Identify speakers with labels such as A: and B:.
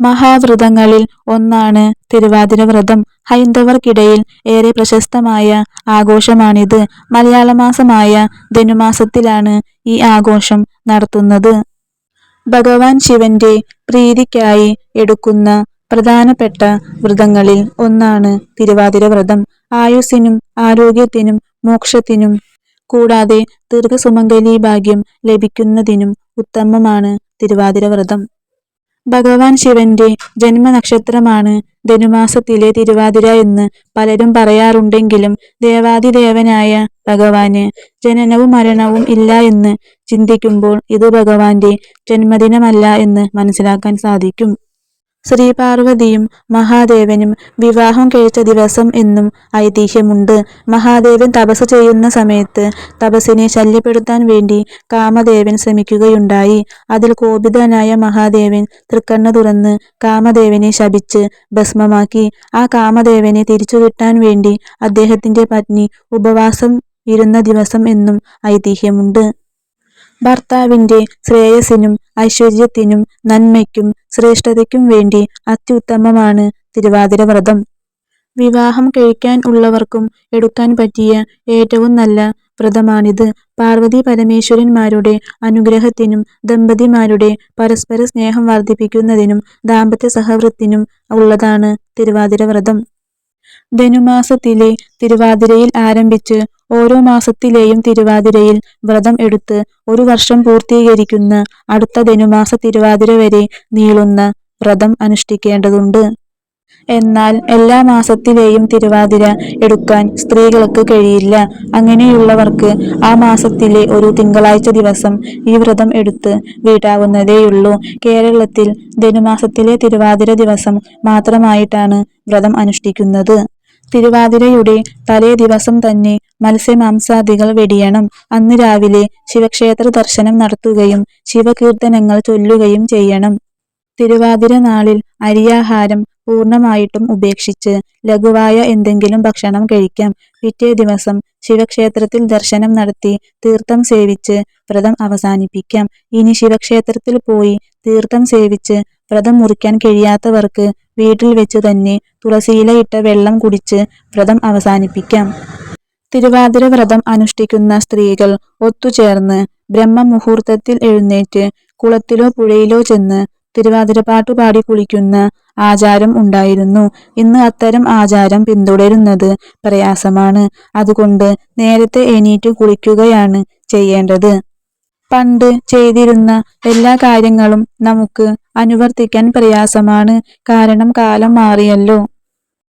A: മഹാവ്രതങ്ങളിൽ ഒന്നാണ് തിരുവാതിര വ്രതം. ഹൈന്ദവർക്കിടയിൽ ഏറെ പ്രശസ്തമായ ആഘോഷമാണിത്. മലയാളമാസമായ ധനുമാസത്തിലാണ് ഈ ആഘോഷം നടത്തുന്നത്. ഭഗവാൻ ശിവന്റെ പ്രീതിക്കായി എടുക്കുന്ന പ്രധാനപ്പെട്ട വ്രതങ്ങളിൽ ഒന്നാണ് തിരുവാതിര വ്രതം. ആയുസ്സിനും ആരോഗ്യത്തിനും മോക്ഷത്തിനും കൂടാതെ ദീർഘസുമംഗലി ഭാഗ്യം ലഭിക്കുന്നതിനും ഉത്തമമാണ് തിരുവാതിര വ്രതം. ഭഗവാൻ ശിവന്റെ ജന്മനക്ഷത്രമാണ് ധനുമാസത്തിലെ തിരുവാതിര എന്ന് പലരും പറയാറുണ്ടെങ്കിലും ദേവാദിദേവനായ ഭഗവാന് ജനനവും മരണവും ഇല്ല എന്ന് ചിന്തിക്കുമ്പോൾ ഇത് ഭഗവാന്റെ ജന്മദിനമല്ല എന്ന് മനസ്സിലാക്കാൻ സാധിക്കും. ശ്രീപാർവതിയും മഹാദേവനും വിവാഹം കഴിച്ച ദിവസം എന്നും ഐതിഹ്യമുണ്ട്. മഹാദേവൻ തപസ് ചെയ്യുന്ന സമയത്ത് തപസ്സിനെ ശല്യപ്പെടുത്താൻ വേണ്ടി കാമദേവൻ ശ്രമിക്കുകയുണ്ടായി. അതിൽ കോപിതനായ മഹാദേവൻ തൃക്കണ്ണ തുറന്ന് കാമദേവനെ ശപിച്ച് ഭസ്മമാക്കി. ആ കാമദേവനെ തിരിച്ചു തിരിച്ചുകിട്ടാൻ വേണ്ടി അദ്ദേഹത്തിന്റെ പത്നി ഉപവാസം ഇരുന്ന ദിവസം എന്നും ഐതിഹ്യമുണ്ട്. ഭർത്താവിന്റെ ശ്രേയസ്സിനും ഐശ്വര്യത്തിനും നന്മയ്ക്കും ശ്രേഷ്ഠതയ്ക്കും വേണ്ടി അത്യുത്തമമാണ് തിരുവാതിര വ്രതം. വിവാഹം കഴിക്കാൻ ഉള്ളവർക്കും എടുക്കാൻ പറ്റിയ ഏറ്റവും നല്ല വ്രതമാണിത്. പാർവതി പരമേശ്വരന്മാരുടെ അനുഗ്രഹത്തിനും ദമ്പതിമാരുടെ പരസ്പര സ്നേഹം വർദ്ധിപ്പിക്കുന്നതിനും ദാമ്പത്യ സഹവൃത്തിനും ഉള്ളതാണ് തിരുവാതിര വ്രതം. ധനുമാസത്തിലെ തിരുവാതിരയിൽ ആരംഭിച്ച് ഓരോ മാസത്തിലെയും തിരുവാതിരയിൽ വ്രതം എടുത്ത് ഒരു വർഷം പൂർത്തീകരിക്കുന്ന അടുത്ത ധനുമാസ തിരുവാതിര വരെ നീളുന്ന വ്രതം അനുഷ്ഠിക്കേണ്ടതുണ്ട്. എന്നാൽ എല്ലാ മാസത്തിലെയും തിരുവാതിര എടുക്കാൻ സ്ത്രീകൾക്ക് കഴിയില്ല. അങ്ങനെയുള്ളവർക്ക് ആ മാസത്തിലെ ഒരു തിങ്കളാഴ്ച ദിവസം ഈ വ്രതം എടുത്ത് വീട്ടാവുന്നതേയുള്ളൂ. കേരളത്തിൽ ധനുമാസത്തിലെ തിരുവാതിര ദിവസം മാത്രമായിട്ടാണ് വ്രതം അനുഷ്ഠിക്കുന്നത്. തിരുവാതിരയുടെ തലേ ദിവസം തന്നെ മത്സ്യമാംസാദികൾ വെടിയണം. അന്ന് രാവിലെ ശിവക്ഷേത്ര ദർശനം നടത്തുകയും ശിവകീർത്തനങ്ങൾ ചൊല്ലുകയും ചെയ്യണം. തിരുവാതിര നാളിൽ അരിയാഹാരം പൂർണമായിട്ടും ഉപേക്ഷിച്ച് ലഘുവായ എന്തെങ്കിലും ഭക്ഷണം കഴിക്കാം. പിറ്റേ ദിവസം ശിവക്ഷേത്രത്തിൽ ദർശനം നടത്തി തീർത്ഥം സേവിച്ച് വ്രതം അവസാനിപ്പിക്കാം. ഇനി ശിവക്ഷേത്രത്തിൽ പോയി തീർത്ഥം സേവിച്ച് വ്രതം മുറിക്കാൻ കഴിയാത്തവർക്ക് വീട്ടിൽ വെച്ച് തന്നെ തുളസിയില ഇട്ട വെള്ളം കുടിച്ച് വ്രതം അവസാനിപ്പിക്കാം. തിരുവാതിര വ്രതം അനുഷ്ഠിക്കുന്ന സ്ത്രീകൾ ഒത്തുചേർന്ന് ബ്രഹ്മമുഹൂർത്തത്തിൽ എഴുന്നേറ്റ് കുളത്തിലോ പുഴയിലോ ചെന്ന് തിരുവാതിരപ്പാട്ടു പാടി കുളിക്കുന്ന ആചാരം ഉണ്ടായിരുന്നു. ഇന്ന് അത്തരം ആചാരം പിന്തുടരുന്നത് പ്രയാസമാണ്. അതുകൊണ്ട് നേരത്തെ എണീറ്റ് കുളിക്കുകയാണ് ചെയ്യേണ്ടത്. പണ്ട് ചെയ്തിരുന്ന എല്ലാ കാര്യങ്ങളും നമുക്ക് അനുവർത്തിക്കാൻ പ്രയാസമാണ്. കാരണം കാലം മാറിയല്ലോ.